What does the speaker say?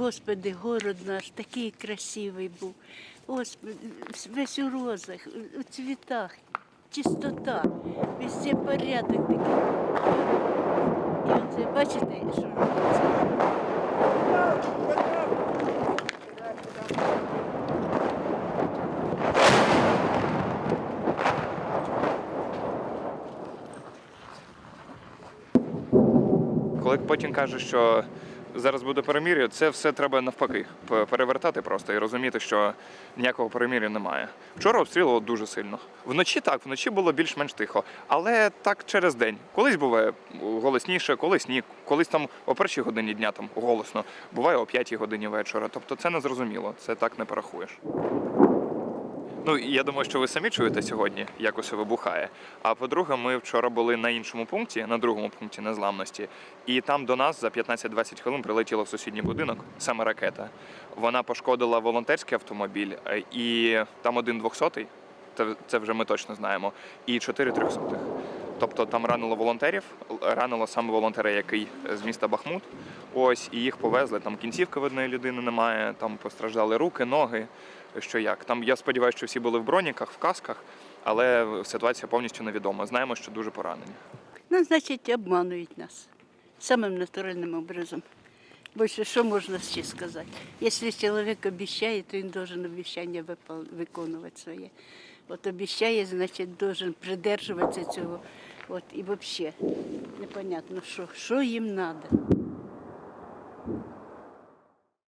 Господи, город наш такий красивий був. Господи, весь у розах, у цвітах, чистота, везде порядок такий. І оце, бачите, що робиться? Коли потім кажуть, що зараз буде перемір'я, це все треба навпаки перевертати просто і розуміти, що ніякого перемір'я немає. Вчора обстрілювало дуже сильно. Вночі так, вночі було більш-менш тихо, але так через день. Колись буває голосніше, колись ні. Колись там о першій годині дня там голосно, буває о п'ятій годині вечора. Тобто це не зрозуміло, це так не порахуєш. Ну, я думаю, що ви самі чуєте сьогодні, як усе вибухає. А по-друге, ми вчора були на іншому пункті, на другому пункті незламності, і там до нас за 15-20 хвилин прилетіла в сусідній будинок саме ракета. Вона пошкодила волонтерський автомобіль, е, і там один двохсотий, це- це вже ми точно знаємо, і чотири трьохсотих. Тобто там ранило волонтерів, ранило саме волонтера, який з міста Бахмут. Ось і їх повезли. Там кінцівки в одної людини немає, там постраждали руки, ноги. Що як? Там я сподіваюся, що всі були в броніках, в касках, але ситуація повністю невідома. Знаємо, що дуже поранені. Ну, значить, обманують нас самим натуральним образом. Більше що можна ще сказати? Якщо чоловік обіцяє, то він должен обіцяння виконувати своє. От обіцяє, значить, должен придержуватися цього. От, і взагалі, непонятно, що, що їм треба.